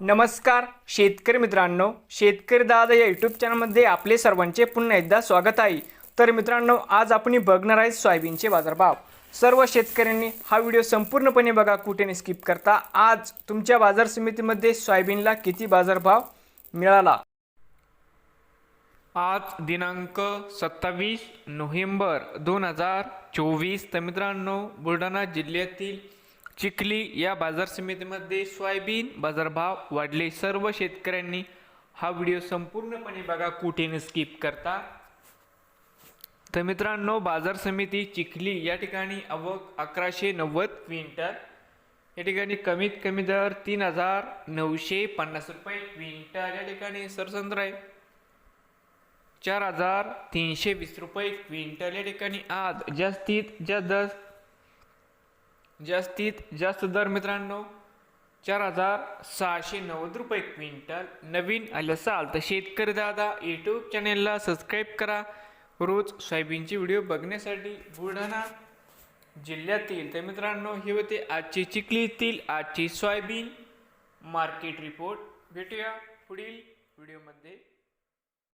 नमस्कार शेतकरी मित्रांनो शेतकरी दादा या यूट्यूब चॅनलमध्ये आपले सर्वांचे पुन्हा एकदा स्वागत आहे. तर मित्रांनो आज आपण बघणार आहे सोयाबीनचे बाजारभाव. सर्व शेतकऱ्यांनी हा व्हिडिओ संपूर्णपणे बघा कुठे स्किप करता. आज तुमच्या बाजार समितीमध्ये सोयाबीनला किती बाजारभाव मिळाला? आज दिनांक सत्तावीस नोव्हेंबर दोन हजार चोवीस. तर मित्रांनो बुलढाणा जिल्ह्यातील चिखली या बाजार समितीमध्ये सोयाबीन बाजारभाव वाढले. सर्व शेतकऱ्यांनी हा व्हिडिओ संपूर्णपणे बघा. कुठे स्किप करता. तर मित्रांनो बाजार समिती चिखली या ठिकाणी आवक अकराशे नव्वद क्विंटल या ठिकाणी कमीत कमी दर तीन हजार नऊशे पन्नास रुपये क्विंटल या ठिकाणी सरसंद्र आहे. चार हजार तीनशे वीस रुपये क्विंटल या ठिकाणी आज. जास्तीत जास्त जास्तीत जास्त दर मित्रांनो चार हजार सहाशे नव्वद रुपये क्विंटल. नवीन आले असाल तर शेतकरी दादा यूट्यूब चॅनेलला सबस्क्राईब करा. रोज सोयाबीनचे व्हिडिओ बघण्यासाठी बुलढाणा जिल्ह्यातील तर मित्रांनो हे होते आजची चिखलीतील आजची सोयाबीन मार्केट रिपोर्ट भेटूया पुढील व्हिडिओमध्ये